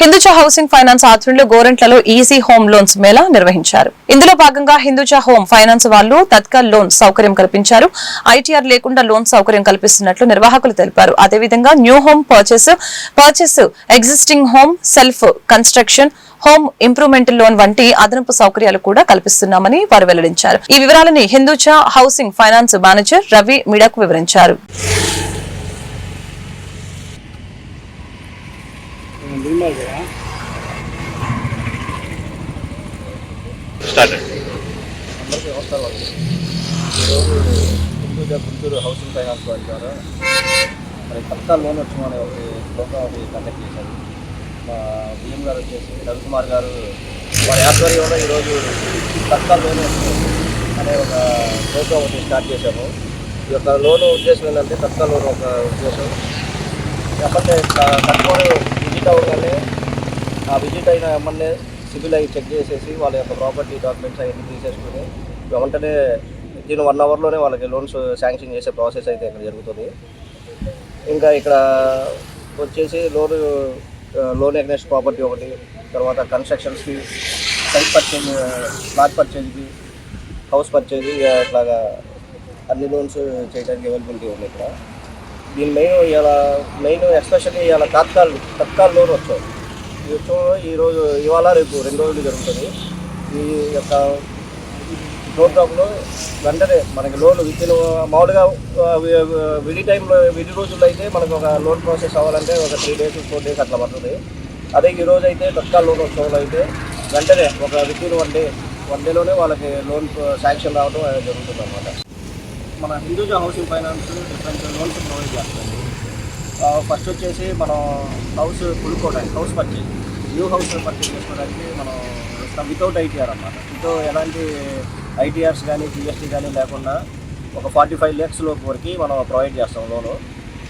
హిందూచా housing finance ఆధ్వర్యంలో గోరెంట్లలో easy home loans మేళా నిర్వహించారు. ఇందులో భాగంగా హిందూచా హోమ్ ఫైనాన్స్ వాళ్ళు తత్కాల్ లోన్ సౌకర్యం కల్పించారు. ఐటీఆర్ లేకుండా లోన్ సౌకర్యం కల్పిస్తున్నట్లు నిర్వాహకులు తెలిపారు. అదేవిధంగా new home purchase purchase existing home self construction home improvement loan వంటి అదనపు సౌకర్యాలు కూడా కల్పిస్తున్నామని వారు వెల్లడించారు. ఈ వివరాలని Hinduja housing finance manager Ravi మీడియాకు వివరించారు. స్టార్ట్ అందరికీ నమస్కారం ఈరోజు గుంటూరు గుంటూరు హౌసింగ్ ఫైనాన్స్ వారి ద్వారా మరి పక్కా లోన్ వచ్చాం ఒకటి ఒక ప్రోగ్రామ్ ఒకటి కండక్ట్ చేశారు మా బిఎం గారు వచ్చేసి రవికుమార్ గారు వారి ఆధ్వర్యంలో ఈరోజు పక్కా లోన్ వచ్చాం అనే ఒక ప్రోగ్రామ్ ఒకటి స్టార్ట్ చేశాము ఈ యొక్క లోన్ ఉద్దేశం ఏంటంటే పక్కా లోన్ ఒక ఉద్దేశం కాకపోతే తక్కువ విజిట్ అవ్వగానే ఆ విజిట్ అయిన ఎమ్మెల్యే సివిల్ అవి చెక్ చేసేసి వాళ్ళ యొక్క ప్రాపర్టీ డాక్యుమెంట్స్ అవన్నీ తీసేసుకుని వెంటనే దీని వన్ అవర్లోనే వాళ్ళకి లోన్స్ శాంక్షన్ చేసే ప్రాసెస్ అయితే ఇక్కడ జరుగుతుంది. ఇంకా ఇక్కడ వచ్చేసి లోన్ లోన్ అగ్నెస్ట్ ప్రాపర్టీ ఒకటి తర్వాత కన్స్ట్రక్షన్స్కి సైట్ పర్చేజ్ ప్లాట్ పర్చేజ్కి హౌస్ పర్చేజ్ ఇట్లాగా అన్ని లోన్స్ చేయడానికి అవైలబిలిటీ ఉంది ఇక్కడ. దీని మెయిన్ ఇలా మెయిన్ ఎస్పెషల్లీ ఇలా తత్కాలు తత్కాల్ లోన్ ఈ వచ్చాం ఈరోజు ఇవాళ రేపు రెండు రోజులు జరుగుతుంది. ఈ యొక్క ప్రోగ్రాంలో వెంటనే మనకి లోన్ విత్ మామూలుగా విడి టైంలో విడి రోజుల్లో అయితే మనకు ఒక లోన్ ప్రాసెస్ అవ్వాలంటే ఒక త్రీ డేస్ ఫోర్ డేస్ అట్లా పడుతుంది. అదే ఈరోజు అయితే తత్కాల లోన్ ఉత్సవంలో అయితే వెంటనే ఒక within one day one డేలోనే వాళ్ళకి లోన్ శాంక్షన్ రావడం అనేది జరుగుతుంది అనమాట మన Hinduja housing finance different loans provide చేస్తుంది. ఫస్ట్ వచ్చేసి మనం హౌస్ కొనుక్కోవడానికి house purchase. New house purchase చేసుకోవడానికి మనం ఇస్తాం వితౌట్ ఐటీఆర్ అన్నమాట. వితౌ ఎలాంటి ఐటీఆర్స్ కానీ జిఎస్టీ కానీ లేకుండా ఒక ఫార్టీ ఫైవ్ ల్యాక్స్ లోపు వరకు మనం ప్రొవైడ్ చేస్తాం లోను.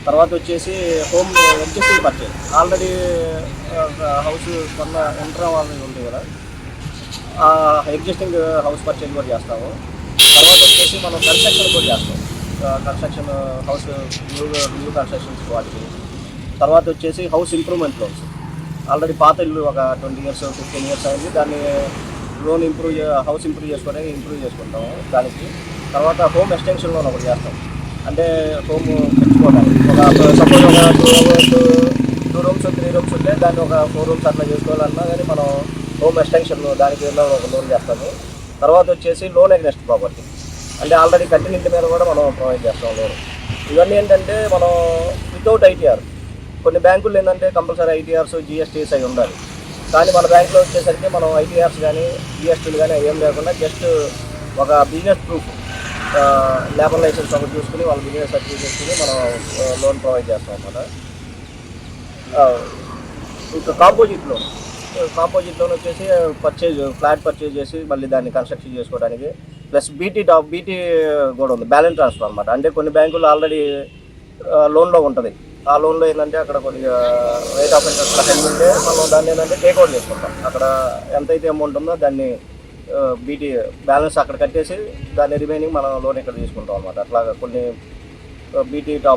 తర్వాత వచ్చేసి home existing purchase. Already house కొన్న ఎంటర్ వాళ్ళని ఉంది కదా. ఎగ్జిస్టింగ్ హౌస్ పర్చేజ్ కూడా చేస్తాము. వచ్చేసి మనం కన్స్ట్రక్షన్ కూడా చేస్తాం. Construction house new new constructions వాటికి. తర్వాత వచ్చేసి హౌస్ ఇంప్రూవ్మెంట్ లోన్స్. ఆల్రెడీ పాత ఇల్లు ఒక ట్వంటీ ఇయర్స్ ఫిఫ్టీన్ ఇయర్స్ అయింది. దాన్ని లోన్ ఇంప్రూవ్ హౌస్ ఇంప్రూవ్ చేసుకోవడానికి ఇంప్రూవ్ చేసుకుంటాం దానికి. తర్వాత హోమ్ ఎక్స్టెన్షన్ లోన్ ఒకటి చేస్తాం. అంటే హోమ్ పెంచుకోవడానికి ఒక సపోజ్ ఒక two two rooms three rooms ఉంటే దాన్ని ఒక ఫోర్ రూమ్స్ అట్లా చేసుకోవాలన్నా కానీ మనం హోమ్ ఎక్స్టెన్షన్ దానికి ఏదో ఒక లోన్ చేస్తాము. తర్వాత వచ్చేసి లోన్ అగ్నెస్ట్ ప్రాపర్టీ. అంటే ఆల్రెడీ కట్టిన ఇంటి మీద కూడా మనం ప్రొవైడ్ చేస్తాం లోన్. ఇవన్నీ ఏంటంటే మనం వితౌట్ ఐటీఆర్ కొన్ని బ్యాంకులు ఏంటంటే కంపల్సరీ ఐటీఆర్స్ జిఎస్టీస్ అవి ఉండాలి. కానీ మన బ్యాంకులో వచ్చేసరికి మనం ఐటీఆర్స్ కానీ జిఎస్టీలు కానీ ఏం లేకుండా జస్ట్ ఒక బిజినెస్ ప్రూఫ్ లేబర్ లైసెన్స్ ఒకటి చూసుకుని వాళ్ళ బిజినెస్ సర్టిఫికేట్ మనం లోన్ ప్రొవైడ్ చేస్తాం అన్నమాట. ఇంకా కాంపోజిట్ లోన్ కాంపోజిట్ లోన్ వచ్చేసి పర్చేజ్ ఫ్లాట్ పర్చేజ్ చేసి మళ్ళీ దాన్ని కన్స్ట్రక్షన్ చేసుకోవడానికి ప్లస్ బీటీ టాప్ బీటీ కూడా ఉంది బ్యాలెన్స్ ట్రాన్స్ఫర్ అనమాట అంటే కొన్ని బ్యాంకులు ఆల్రెడీ లోన్లో ఉంటుంది. ఆ లోన్లో ఏంటంటే అక్కడ కొద్దిగా రేట్ ఆఫ్ ఇంట్రెస్ట్ హెల్ప్ ఉంటే మనం దాన్ని ఏంటంటే టేక్అవుట్ చేసుకుంటాం. అక్కడ ఎంతైతే అమౌంట్ ఉందో దాన్ని బీటీ బ్యాలెన్స్ అక్కడ కట్టేసి దాన్ని రిమైనింగ్ మనం లోన్ ఇక్కడ తీసుకుంటాం అనమాట అట్లాగా కొన్ని బీటీ టాప్